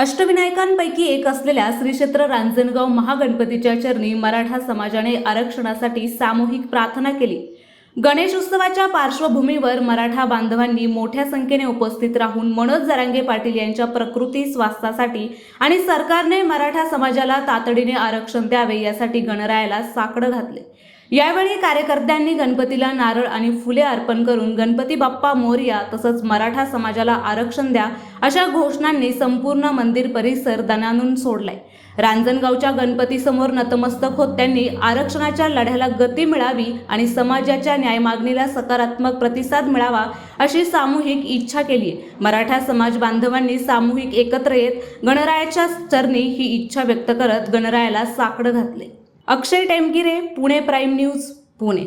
अष्टविनायकांपैकी एक असलेल्या श्री क्षेत्र रांजणगाव महागणपतीच्या चरणी मराठा समाजाने आरक्षणासाठी सामूहिक प्रार्थना केली. गणेश उत्सवाच्या पार्श्वभूमीवर मराठा बांधवांनी मोठ्या संख्येने उपस्थित राहून मनोज जरांगे पाटील यांच्या प्रकृती स्वास्थ्यासाठी आणि सरकारने मराठा समाजाला तातडीने आरक्षण द्यावे यासाठी गणरायाला साकडं घातले. यावेळी कार्यकर्त्यांनी गणपतीला नारळ आणि फुले अर्पण करून गणपती बाप्पा मोर्या तसंच मराठा समाजाला आरक्षण द्या अशा घोषणांनी संपूर्ण मंदिर परिसर दणानून सोडलाय. रांजणगावच्या गणपतीसमोर नतमस्तक होत त्यांनी आरक्षणाच्या लढ्याला गती मिळावी आणि समाजाच्या न्याय मागणीला सकारात्मक प्रतिसाद मिळावा अशी सामूहिक इच्छा केली मराठा समाज बांधवांनी सामूहिक एकत्र येत गणरायाच्या चरणी ही इच्छा व्यक्त करत गणरायाला साकडं घातले. Akshay Temgire Pune prime news Pune.